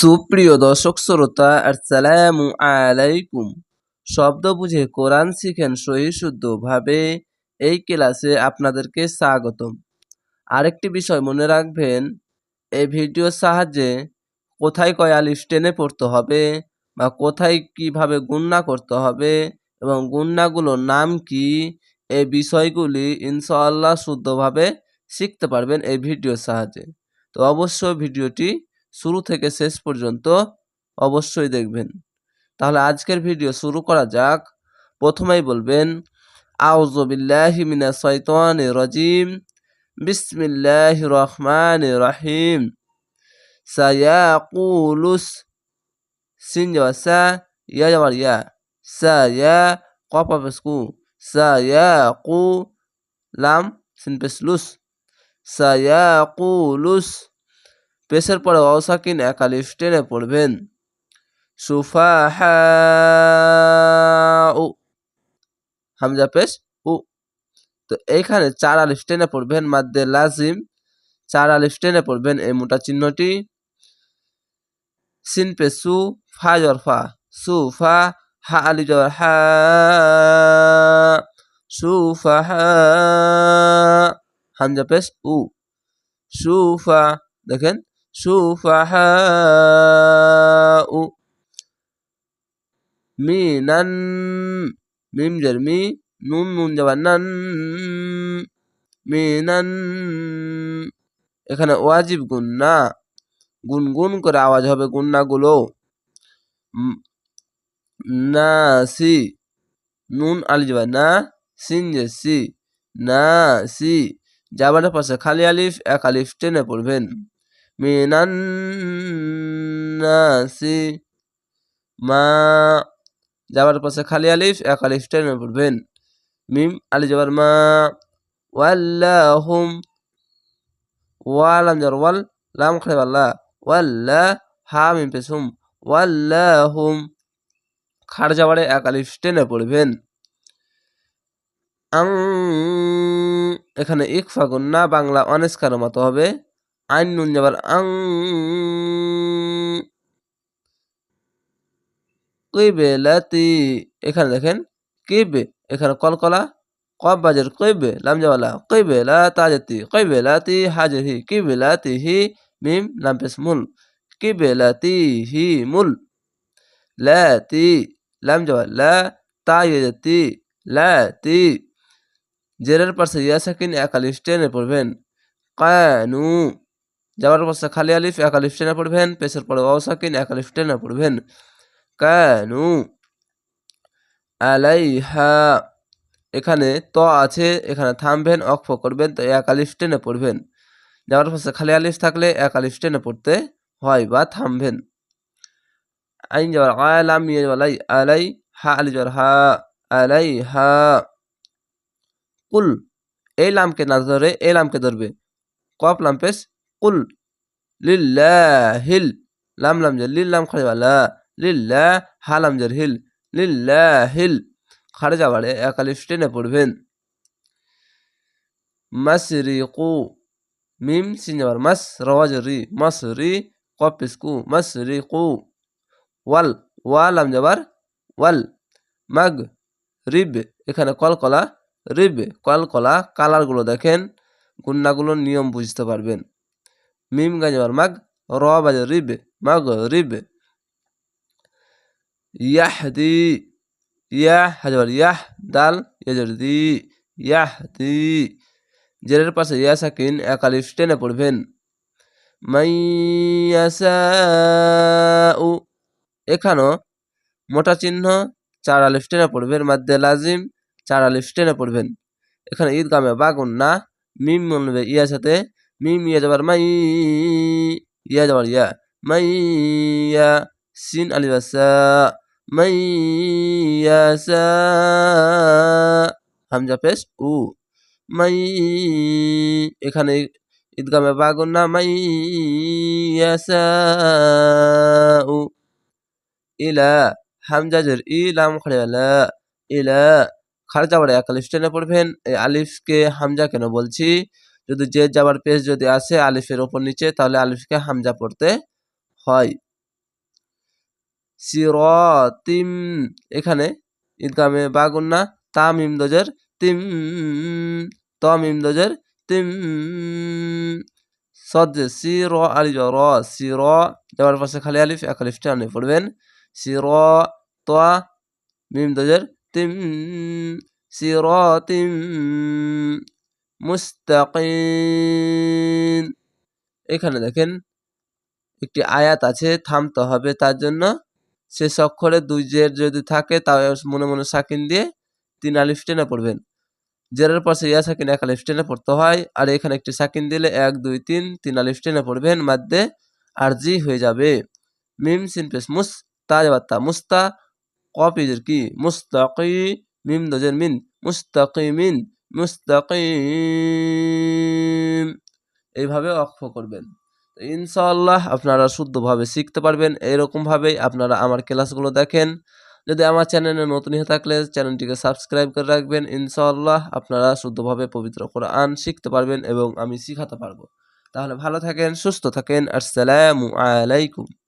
সুপ্রিয় দর্শক শ্রোতা, আসসালামু আলাইকুম। শব্দ বুঝে কোরআন শিখেন সহি শুদ্ধভাবে এই ক্লাসে আপনাদেরকে স্বাগতম। আরেকটি বিষয় মনে রাখবেন, এই ভিডিওর সাহায্যে কোথায় কয় আলিফ টেনে পড়তে হবে বা কোথায় কীভাবে গুন্না করতে হবে এবং গুন্নাগুলোর নাম কি, এই বিষয়গুলি ইনশাআল্লাহ শুদ্ধভাবে শিখতে পারবেন এই ভিডিওর সাহায্যে। তো অবশ্যই ভিডিওটি শুরু থেকে শেষ পর্যন্ত অবশ্যই দেখবেন। তাহলে আজকের ভিডিও শুরু করা যাক। প্রথমেই বলবেন আউজবিল্লাহি মিনা শৈতান রজিম। বিসমিল্লাহ রহমান রহিম। সায়াকুলুস সিন যাওয়া সা ইয়া যাওয়ার ইয়া সায়া কপা পেসকু সায়াকু, লাম সিন পেসলুস সায়াকুলুস পেশের পরে অসাকিন একালিফ টেনে পড়বেন। সুফা সুফাহা হামজা পেশ, উ। তো এইখানে চার আলিফ টেনে পড়বেন মাদ্দে লাজিম, চার আলিফ টেনে পড়বেন এই মোটা চিহ্নটি। সিন পে সু, ফা জর ফা, সু ফা, হা আলি জর হা সুফাহা হামজা পেশ, উ। সুফা দেখেন সুফাহাউ মিনান, মিম জের মি, নুন নুন যাবার নান, মিনান। এখানে ওয়াজিব গুন্না গুনগুন করে আওয়াজ হবে গুন্নাগুলো নাসি নুন, আলি যাবার না, সিন যে, সি, না, সি যাবারের পাশে খালি আলিফ, এক আলিফ টেনে পড়বেন। মিনান্নাসি মা যাবার পাশে খালি আলিফ, এক আলিফ টেনে পড়বেন। মিম, আলি যাবার মা ওয়াল্লাহুম ওয়ালাম যার ওয়াল, লাম খালি ওয়াল্লা ওয়াল্লা হা মিম পেসুম ওয়াল্লাহুম খাড় যাবারে এক আলিফ টেনে পড়বেন। এখানে ইকফা না, বাংলা অনেস্কার মতো হবে। আইন নুন যাবার আং কিবেলাতি এখানে দেখেন কিবে এখানে কলকলা কব বাজের, কইবে লাম যাওয়ালা কইবেলা তাজাতি কইবেলাতি হাজির হি কিবেলাতি হি মিম লাম পেস মুল কিবেলাতি হি মুল, লাতি লাম যাওয়ালা তাজাতি, লাতি। জেরের পাশে ইয়া সাকিন এক টেনে পড়বেন, কানু। যাওয়ার পাশে খালি আলিফ, এক আলিফ টেনে পড়বেন পেশের পরে ওয়াও সাকিন, এক আলিফ টেনে পড়বেন। কানু আলাইহা, এখানে ত আছে, এখানে থামবেন, অক্ষ করবেন, তো এক আলিফ টেনে পড়বেন। যাওয়ার পাশে খালি আলিফ থাকলে এক আলিফ টেনে পড়তে হয় বা থামবেন। আইন যাওয়ার আলাম আলাই আলাই হা আলি যাওয়ার হা আলাই হা কুল, এই লামকে না ধরে, এই লামকে ধরবে। কপ লাম পেশ কুল লিল্লাহিল লাম লাম জের লিল লাম খাড়ে বালা লিল্লা হা লাম জের হিল লিল্লাহিল খাড়ে যাবারে একালিফ টেনে পড়বেন মাসরিকু মিম সিন যাবার মাস রওয়াজ রি মাসরি কপ পেশ কু মাসরিকু ওয়াল ওয়া লাম ওয়াল মাগ রিব এখানে কলকলা রিবে কলকলা কালারগুলো দেখেন গুন্নাগুলোর নিয়ম বুঝতে পারবেন মিম গাজবার মাগ র বাজে রিবে, মাগ রিবে। ইয়াহদি ইয়াহ হাজবার ইয়াহ, দাল ইয়াজর দি ইয়াহদি। জেরের পাশে ইয়া সাকিন এক আলিফ টেনে পড়বেন। মাইয়াসাউ এখানেও মোটা চিহ্ন, চার আলিফ টেনে পড়বেন। মাদ্দে লাজিম, চার আলিফ টেনে পড়বেন। এখানে ঈদগামে বাগুন না, মিম মনবে ইয়া সাথে মিম ইয়া যাবার মাই ইয়া যাবার ইয়া মাই ইয়া সিন আলিবাসা মাই ইয়াসা হামজা পেশ উ মাই এখানে ঈদগামে বাগুন না মাই ইয়াসা উ ইলা হামজাজের ইলাম খড়ে ইলা খারজা বাড়ে এক আলিফ টেনে পড়বেন, এই আলিফকে হামজা কেন বলছি? যদি যে যাবার পেজ যদি আসে আলিফের ওপর নিচে, তাহলে আলিফকে হামজা পড়তে হয়। সিরতিম, এখানে ঈদগামে বাগুন্না তাম ইমদজের তিম তম ইমদজের তিম। সদ সি র আলি র সি র পাশে খালি আলিফ, এক আলিফ টানে পড়বেন। সি র ত, মিম দজের তিম। সি র তিম মুস্তাকিম। এখানে দেখেন একটি আয়াত আছে, থামতে হবে তার জন্য। শেষ অক্ষরে দুই জের যদি থাকে, তাও মনে মনে সাকিন দিয়ে তিন আলিফ টেনে পড়বেন। জেরের পাশে ইয়া সাকিন এক আলিফ টেনে পড়তে হয়, আর এখানে একটি সাকিন দিলে এক, দুই, তিন তিন আলিফ টেনে পড়বেন মাধ্যে আর জি হয়ে যাবে। মিম সিন পেস মুস, তাজবাত্তা মুস্তা কপিজের কি? মুস্তাকি, মিম দজের মিন, মুস্তাকিমিন। মুস্তাকিম। এইভাবে অক্ষ করবেন। ইনশাআল্লাহ আপনারা শুদ্ধভাবে শিখতে পারবেন। এরকমভাবেই আপনারা আমার ক্লাসগুলো দেখেন। যদি আমার চ্যানেলে নতুন হয়ে থাকলে চ্যানেলটিকে সাবস্ক্রাইব করে রাখবেন। ইনশাআল্লাহ আপনারা শুদ্ধভাবে পবিত্র কোরআন শিখতে পারবেন এবং আমি শিখাতে পারব। তাহলে ভালো থাকেন, সুস্থ থাকেন। আসসালামু আলাইকুম।